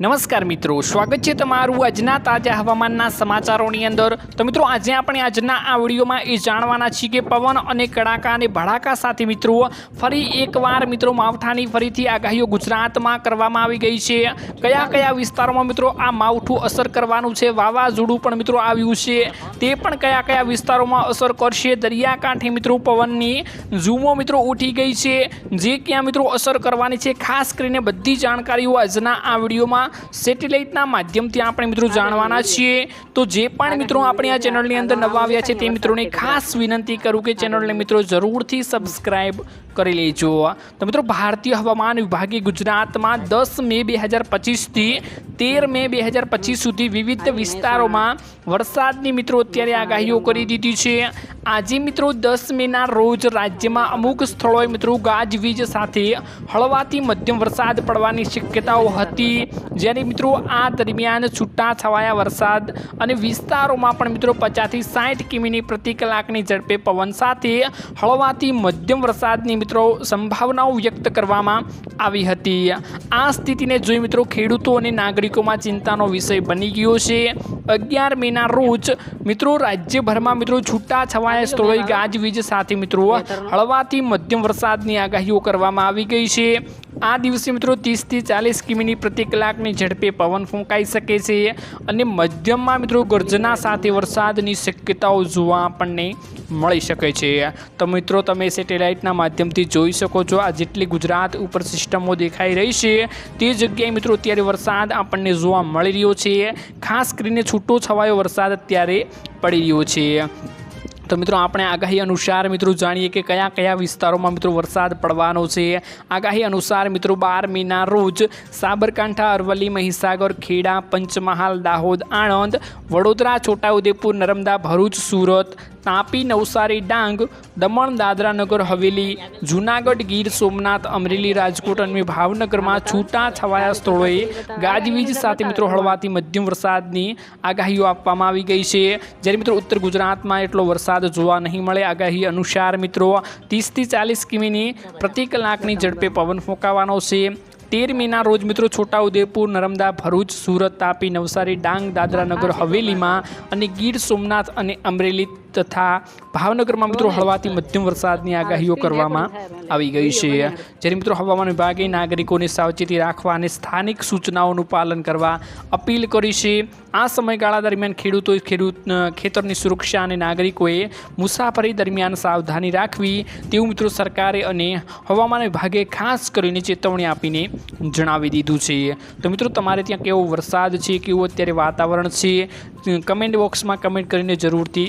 નમસ્કાર મિત્રો, સ્વાગત છે તમારું આજના તાજા હવામાનના સમાચારોની અંદર. તો મિત્રો, આજે આપણે આજના આ વિડીયોમાં એ જાણવાના છીએ કે પવન અને કડાકા અને ભડાકા સાથે મિત્રો, ફરી એકવાર મિત્રો, માવઠાની ફરીથી આગાહીઓ ગુજરાતમાં કરવામાં આવી ગઈ છે. કયા કયા વિસ્તારોમાં મિત્રો આ માવઠું અસર કરવાનું છે? વાવાઝોડું પણ મિત્રો આવ્યું છે. તે પણ કયા કયા વિસ્તારોમાં અસર કરશે? દરિયાકાંઠે મિત્રો પવનની ઝૂમો મિત્રો ઉઠી ગઈ છે. જે ક્યાં મિત્રો અસર કરવાની છે? ખાસ કરીને બધી જાણકારીઓ આજના આ વિડીયોમાં સેટેલાઇટના માધ્યમથી આપણે મિત્રો જાણવાના છીએ. તો જે પણ મિત્રો આપણે આ ચેનલની અંદર નવા આવ્યા છે તે મિત્રોને ખાસ વિનંતી કરું કે ચેનલને મિત્રો જરૂરથી સબસ્ક્રાઈબ કરી લેજો. તો મિત્રો ભારતીય હવામાન વિભાગે ગુજરાતમાં દસ મે બે હજાર પચીસથી તેર મે બે હજાર પચીસ સુધી વિવિધ વિસ્તારોમાં વરસાદની મિત્રો અત્યારે આગાહીઓ કરી દીધી છે. આજે મિત્રો દસ મેના રોજ રાજ્યમાં અમુક સ્થળોએ મિત્રો ગાજવીજ સાથે હળવાથી મધ્યમ વરસાદ પડવાની શક્યતાઓ હતી. જ્યારે મિત્રો આ દરમિયાન છૂટા છવાયા વરસાદ અને વિસ્તારોમાં પણ મિત્રો પચાસથી સાઠ કિમીની પ્રતિ કલાકની ઝડપે પવન સાથે હળવાથી મધ્યમ વરસાદની મિત્રો સંભાવનાઓ વ્યક્ત કરવામાં આવી હતી. આ સ્થિતિને જોઈ મિત્રો ખેડૂતો અને નાગરિકોમાં ચિંતાનો વિષય બની ગયો છે. અગિયાર મેના રોજ મિત્રો રાજ્યભરમાં મિત્રો છૂટા છવાયા સ્થળોએ ગાજવીજ સાથે મિત્રો હળવાથી મધ્યમ વરસાદની આગાહીઓ કરવામાં આવી ગઈ છે. આ દિવસે મિત્રો ત્રીસથી ચાલીસ કિમીની પ્રતિ કલાકની ઝડપે પવન ફૂંકાઈ શકે છે અને મધ્યમમાં મિત્રો ગર્જના સાથે વરસાદની શક્યતાઓ જોવા આપણને મળી શકે છે. તો મિત્રો તમે સેટેલાઇટના માધ્યમથી જોઈ શકો છો આ જેટલી ગુજરાત ઉપર સિસ્ટમો દેખાઈ રહી છે તે જગ્યાએ મિત્રો અત્યારે વરસાદ આપણને જોવા મળી રહ્યો છે. ખાસ કરીને છૂટો છવાયો વરસાદ અત્યારે પડી રહ્યો છે. તો મિત્રો આપણે આગાહી અનુસાર મિત્રો જાણીએ કે કયા કયા વિસ્તારોમાં મિત્રો વરસાદ પડવાનો છે. આગાહી અનુસાર મિત્રો બાર મીના રોજ સાબરકાંઠા, અરવલ્લી, મહીસાગર, ખેડા, પંચમહાલ, દાહોદ, આણંદ, વડોદરા, છોટાઉદેપુર, નર્મદા, ભરૂચ, સુરત, તાપી, નવસારી, ડાંગ, દમણ દાદરા નગર હવેલી, જૂનાગઢ, ગીર, સોમનાથ, અમરેલી, રાજકોટ અને ભાવનગરમાં છૂટા છવાયા સ્થળોએ ગાજવીજ સાથે મિત્રો હળવાથી મધ્યમ વરસાદની આગાહીઓ આપવામાં આવી ગઈ છે. જ્યારે મિત્રો ઉત્તર ગુજરાતમાં એટલો વરસાદ જોવા નહીં મળે. આગાહી અનુસાર મિત્રો, ત્રીસથી ચાલીસ કિમીની પ્રતિ કલાકની ઝડપે પવન ફૂંકાવાનો છે. તેર મેના રોજ મિત્રો છોટાઉદેપુર, નર્મદા, ભરૂચ, સુરત, તાપી, નવસારી, ડાંગ, દાદરા નગર, હવેલીમાં અને ગીર સોમનાથ અને અમરેલી તથા ભાવનગરમાં મિત્રો હળવાથી મધ્યમ વરસાદની આગાહીઓ કરવામાં આવી ગઈ છે. જ્યારે મિત્રો હવામાન વિભાગે નાગરિકોને સાવચેતી રાખવા અને સ્થાનિક સૂચનાઓનું પાલન કરવા અપીલ કરી છે. આ સમયગાળા દરમિયાન ખેડૂતોએ ખેડૂત ખેતરની સુરક્ષા અને નાગરિકોએ મુસાફરી દરમિયાન સાવધાની રાખવી તેવું મિત્રો સરકારે અને હવામાન વિભાગે ખાસ કરીને ચેતવણી આપીને જણાવી દીધું છે. તો મિત્રો તમારે ત્યાં કેવો વરસાદ છે કેવું અત્યારે વાતાવરણ છે? કમેન્ટ બોક્સમાં કમેન્ટ કરીને જરૂરથી